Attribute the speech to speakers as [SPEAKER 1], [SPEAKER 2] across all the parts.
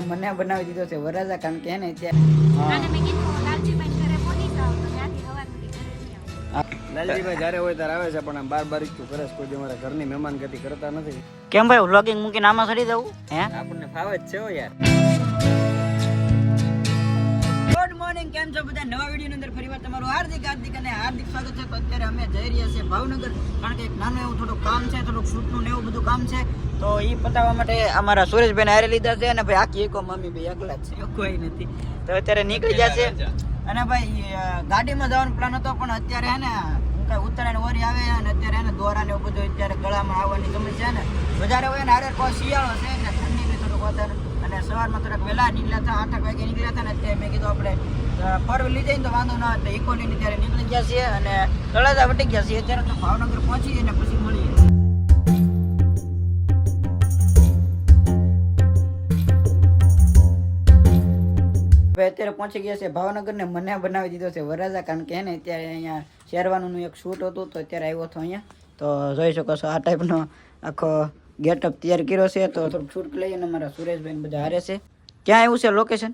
[SPEAKER 1] મને બનાવી દીધો છે વરાજા કારણ કે એને ત્યાં
[SPEAKER 2] અને મેં કીધું લાલજીભાઈ
[SPEAKER 3] જ્યારે હોય ત્યારે આવે છે પણ બાર બાર ઇચ્છું કરે કોઈ દી મારા ઘરની મહેમાન ગતિ કરતા નથી.
[SPEAKER 1] કેમ ભાઈ વ્લોગિંગ મૂકીને આમાં ચડી દઉં હે?
[SPEAKER 3] આપણને ફાવે જ છે હો યાર.
[SPEAKER 1] મોર્નિંગ કેમ છો બધા? નવા વિડીયોની અંદર ફરીવાર તમારું હાર્દિક હાર્દિક અને હાર્દિક સ્વાગત છે. તો અત્યારે અમે જઈ રહ્યા છીએ ભાવનગર કારણ કે એક નાનું એવું થોડું કામ છે થોડુંક શૂટનું ને એવું બધું કામ છે. તો એ પતાવવા માટે અમારા સુરેશભાઈ હારે લીધા છે અને ભાઈ આખી એકો મમ્મી ભાઈ એકલા છે. કોઈ નથી. તો અત્યારે નીકળી જશે છે. અને ભાઈ ગાડીમાં જવાનો પ્લાન હતો પણ અત્યારે હે ને હું કાંઈ ઉત્તરાયણ ઓરી આવે અને અત્યારે એને દોરા ને એવું બધું અત્યારે ગળામાં આવવાની સમસ્યા છે ને. વધારે હોય ને હારે કોઈ શિયાળો છે ને ઠંડી બી થોડુંક વધારે. અને સવારમાં થોડાક વહેલા નીકળ્યા હતા, આઠ વાગે નીકળ્યા હતા ને અત્યારે મેં કીધું આપણે ફોર વ્હીલ લઈ જઈએ તો વાંધો ના એટલે ઇકો લઈને ત્યારે નીકળી ગયા છીએ અને તળાજા વટી ગયા છીએ. અત્યારે તો ભાવનગર પહોંચી જઈને પછી મળીએ. હવે અત્યારે પહોંચી ગયા છે ભાવનગર ને મને બનાવી દીધો છે વરાજા કારણ કે ને અત્યારે અહીંયા શેરવાનું એક શૂટ હતું, તો અત્યારે આવ્યો હતો અહીંયા. તો જોઈ શકો છો આ ટાઈપનો આખો ગેટઅપ તૈયાર કર્યો છે તો થોડુંક લઈ લઈને મારા સુરેશભાઈ બધા હારે છે. ક્યાં આવ્યું છે લોકેશન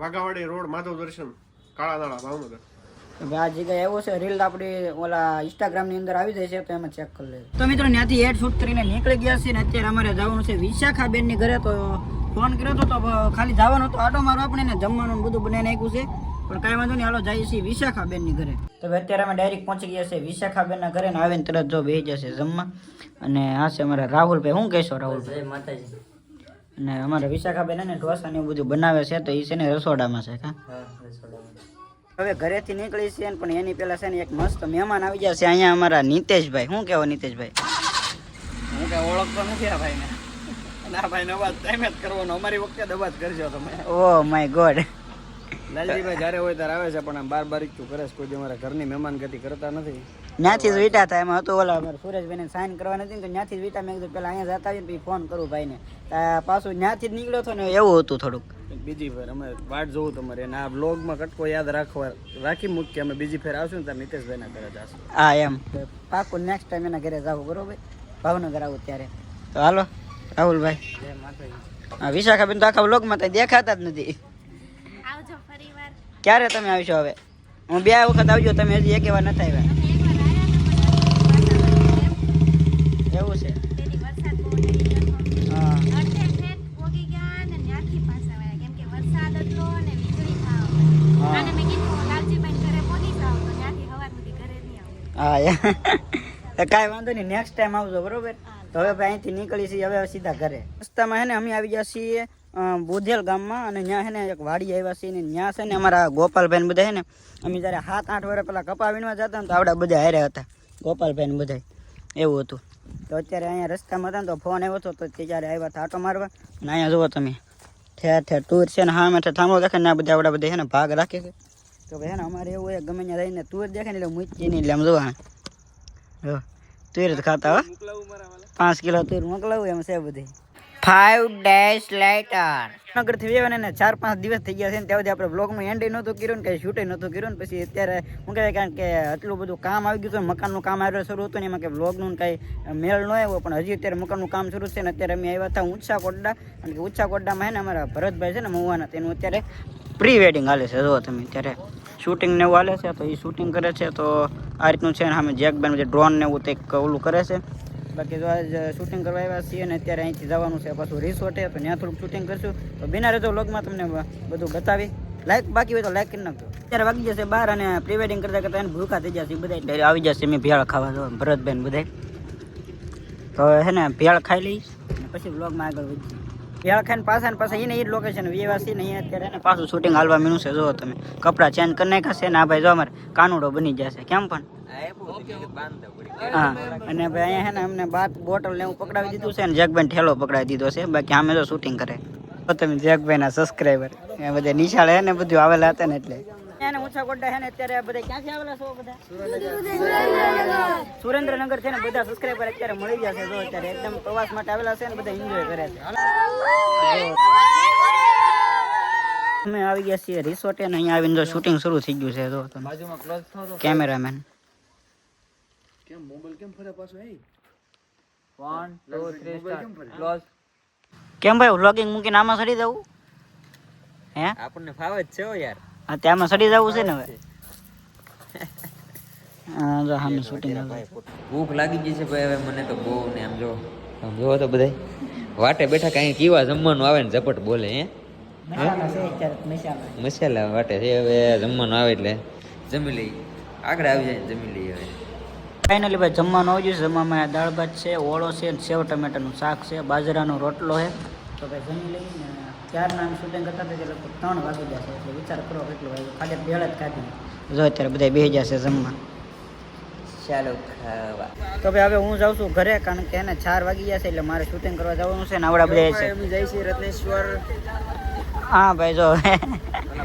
[SPEAKER 4] વાઘાવાડી રોડ માધવ દર્શન કાળા નાળા ભાવનગર
[SPEAKER 1] આ જગ્યાએ આવ્યો છે રીલ આપણી ઓલા ઇન્સ્ટાગ્રામની અંદર આવી જાય છે તો એમાં ચેક કરી લેજો. તો મિત્રો ત્યાંથી એડ શૂટ કરીને નીકળી ગયા છે ને અત્યારે અમારે જવાનું છે વિશાખાબેનની ઘરે તો ફોન કર્યો હતો તો ખાલી જવાનું હતું. આટો મારો આપણે ને જમવાનું બધું બનાવી નાખ્યું છે. પણ કાંઈ વાંધો નહીં હાલો જઈએ છીએ વિશાખાબેનની ની ઘરે. તો હવે અત્યારે અમે ડાયરેક્ટ પહોંચી ગયા છે વિશાખાબેનના બેન ના ઘરે ને આવીને તરત જો બેસી જશે જમવા. અને આ છે અમારા રાહુલભાઈ. શું કહેશો રાહુલભાઈ? માતાજી. અને અમારા વિશાખાબેન અને ને ઢોસા ને એવું બધું બનાવે છે તો એ છે ને રસોડામાં છે હા હવે ઘરેથી નીકળી છે ને પણ એની પહેલાં છે ને એક મસ્ત મહેમાન આવી ગયા છે અહીંયા અમારા નીતેશભાઈ. શું કહેવો નીતેશભાઈ?
[SPEAKER 3] હું કઈ ઓળખતો નથી આ ભાઈને. અને આ ભાઈને અવાજ ટાઈમે જ કરવાનો. અમારી વખતે જ અવાજ કરજો તમે.
[SPEAKER 1] ઓ માય ગોડ
[SPEAKER 3] લાલજીભાઈ જ્યારે હોય ત્યારે આવે છે પણ આમ બાર બારીક તું કરે છે. કોઈ જે મારા ઘરની મહેમાન ગતિ કરતા નથી.
[SPEAKER 1] ત્યાંથી જ વીટા હતા એમાં હતું ઓલા અમારા સુરેશભાઈને સાઈન કરવા નથી તો ત્યાંથી જ વીટા મેં કીધું પેલા અહીંયા જતા આવીને પછી ફોન કરું ભાઈને. પાછું ત્યાંથી જ નીકળ્યો હતો ને એવું હતું થોડુંક.
[SPEAKER 3] બીજી ફેર અમે વાટ જોવું તમારે. અને આ બ્લોગમાં કટકો યાદ રાખવા રાખી મૂક કે અમે બીજી ફેર આવશું ને ત્યારે નીતેશભાઈના ઘરે જશું.
[SPEAKER 1] હા એમ. પાકું નેક્સ્ટ ટાઈમ એના ઘરે જાવ બરોબર? ભાવનગર આવું ત્યારે. તો હાલો રાહુલભાઈ. વિશાખાબેન તો આખા વ્લોગમાં તો દેખાતા જ નથી. ક્યારે તમે આવશો હવે? હું બે વખત આવજો તમે હજી એક એવા નથી આવ્યા. એવું છે. હા. કાંઈ વાંધો નહીં નેક્સ્ટ ટાઈમ આવજો બરોબર? તો હવે ભાઈ અહીંથી નીકળી છીએ હવે સીધા ઘરે. રસ્તામાં હે ને અમે આવી ગયા છીએ બોધેલ ગામમાં અને ત્યાં છે ને એક વાડી આવ્યા છે ને ત્યાં છે ને અમારા ગોપાલભાઈ બધા છે ને, અમે જ્યારે સાત, આઠ વર્ષ પહેલાં કપા વીણવા જતા ને તો આવડા બધા હાર્યા હતા, ગોપાલભાઈ બધા એવું હતું. તો અત્યારે અહીંયા રસ્તામાં હતા ને તો ફોન આવ્યો હતો, તો ત્યારે આવ્યા હતા મારવા, અને અહીંયા જુઓ તમે, ઠેર ઠેર ટૂર છે ને હા મેં થાંભલો દેખે ને આ બધા આવડા બધા છે ને ભાગ રાખે છે. તો ભાઈ હે ને અમારે એવું હોય, ગમે ત્યાં રહીને તુર દેખે ને એટલે મૂકી નહીં, એટલે આમ જોવા તુર જ ખાતા હો. પાંચ કિલો તુર મોકલાવું એમ છે બધી ફાઈવ ડેશ લેટર નગરથી વેવાને ને ચાર પાંચ દિવસ થઈ ગયા છે ને ત્યાં સુધી આપણે બ્લોગમાં એન્ડ નહોતું કર્યું ને, કંઈ શૂટે નહોતું કર્યું ને, પછી અત્યારે હું કહેવાય કારણ કે આટલું બધું કામ આવી ગયું હતું મકાનનું કામ આવ્યું શરૂ હતું ને, એમાં કે બ્લોગનું કાંઈ મેળ ન આવ્યો, પણ હજી અત્યારે મકાનનું કામ શરૂ છે ને, અત્યારે અમે આવ્યા હતા ઊંચા કોડડા અને કે ઊંચા કોડડામાં હે ને અમારા ભરતભાઈ છે ને, મહુવાના, તેનું અત્યારે પ્રી વેડિંગ હાલે છે, જો તમે અત્યારે શૂટિંગ ને એવું હાલે છે, તો એ શૂટિંગ કરે છે, તો આ રીતનું છે ને, સામે જેકબેન જે ડ્રોન ને એવું કંઈક ઓલું કરે છે. બાકી જો આજ શૂટિંગ કરવા આવ્યા છીએ ને અત્યારે અહીંથી જવાનું છે પાછું રિસોર્ટે તો ત્યાં થોડુંક શૂટિંગ કરશું. તો બિના રહેતો વ્લોગમાં તમને બધું બતાવી. લાઈક બાકી હોય તો લાઈક કરી નાખજો. અત્યારે વાગી જશે બહાર અને પ્રી વેડિંગ કરતા કરતા એને ભૂખા થઈ જશે બધા એટલે આવી જશે મેં ભેળ ખાવા જો ભરતબેન બધા તો હે ને, ભેળ ખાઈ લઈશ પછી વ્લોગમાં આગળ વધીએ. ભેળ ખાઈને પાછા ને પાછા એને એ લોકેશન વ્યવાસી ને અહીંયા અત્યારે એને પાછું શૂટિંગ હાલવા મીનું છે. જો તમે. કપડાં ચેન્જ કરી નાખ્યા ને આ ભાઈ જો અમારે કાનુડો બની જશે કેમ પણ? હા. અને ભાઈ અહીંયા ને અમને બાત બોટલ ને એવું પકડાવી દીધું છે ને જગભાઈ ઠેલો પકડાવી દીધો છે. બાકી અમે તો શૂટિંગ કરે. તો તમે જેકભાઈ ના સબસ્ક્રાઈબર એ બધા નિશાળ ને બધું આવેલા હતા ને એટલે. એને ઊંચા ગોડા હે ને અત્યારે બધા ક્યાંથી આવેલા છો બધા? સુરેન્દ્રનગર છે ને બધા સબસ્ક્રાઈબર અત્યારે મળી જશે જો અત્યારે એકદમ પ્રવાસ માટે આવેલા છે ને બધા એન્જોય કરે છે. અમે આવી ગયા છીએ રિસોર્ટે ને અહીંયા આવીને જો શૂટિંગ શરૂ થઈ ગયું છે જો તમે.
[SPEAKER 3] બાજુમાં ક્લોઝ થતો
[SPEAKER 1] કેમેરામેન
[SPEAKER 3] કેમ મોબાઈલ કેમ ફરે પાછો એ
[SPEAKER 4] one two three start close
[SPEAKER 1] કેમ ભાઈ વ્લોગિંગ મૂકીને આમાં સડી જવું હે?
[SPEAKER 5] આપણને ફાવે જ છે યાર.
[SPEAKER 1] હા ત્યાંમાં સડી જવું છે ને હવે. હા જો શૂટિંગ
[SPEAKER 5] ભૂખ લાગી ગઈ છે ભાઈ હવે મને તો બહુ ને આમ જો. આમ જોવો તો બધાય. વાટે બેઠા કાંઈ કીવા જમવાનું આવે ને ઝપટ બોલે હે? મસાલા વાટે છે હવે જમવાનું આવે એટલે. જમી લઈ આગળ આવી જાય જમી લઈએ હવે.
[SPEAKER 1] ફાઇનલી ભાઈ જમવાનું આવી ગયું જમવામાં દાળ ભાત છે ઓળો છે ને સેવ ટમેટાનું શાક છે બાજરાનો રોટલો છે. તો ભાઈ જમી લઈને ચારના શૂટિંગ કરતા હતા એટલે ત્રણ વાગી જશે એટલે વિચાર કરો કેટલું વાગ્યું. ખાલી ભેળ જ કાઢી. જો અત્યારે બધા બેસી જશે જમવા.
[SPEAKER 5] ચાલો ખાવા.
[SPEAKER 1] તો ભાઈ હવે હું જાઉં છું ઘરે કારણ કે એને ચાર વાગી જશે એટલે મારે શૂટિંગ કરવા જવાનું છે ને આવડા બધા છે.
[SPEAKER 5] અમે જાય છે રત્નેશ્વર.
[SPEAKER 1] હા ભાઈ જો.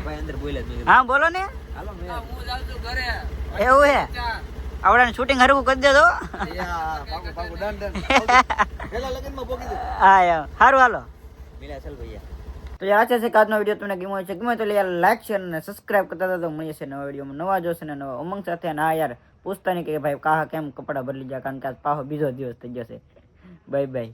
[SPEAKER 5] ભાઈ અંદર બોલ્યા જ
[SPEAKER 1] હા બોલો ને.
[SPEAKER 5] હાલો
[SPEAKER 1] એવું હે? આવડાને શૂટિંગ હરવું કરી દેજો. હા સારું હાલો.
[SPEAKER 5] મિલા ચાલ ભૈયા
[SPEAKER 1] તો યાર છે કે આજનો વીડિયો તમને ગમ્યો છે ગમે તો યાર લાઈક શેર અને સબસ્ક્રાઇબ કરતા હતા તો મળીએ છે નવા વિડીયોમાં નવા જોશે ને નવા ઉમંગ સાથે. અને હા યાર પૂછતા નહીં કે ભાઈ કાહા કેમ કપડાં બદલી જાય કારણ કે આજ પાહો બીજો દિવસ થઈ જશે. Bye bye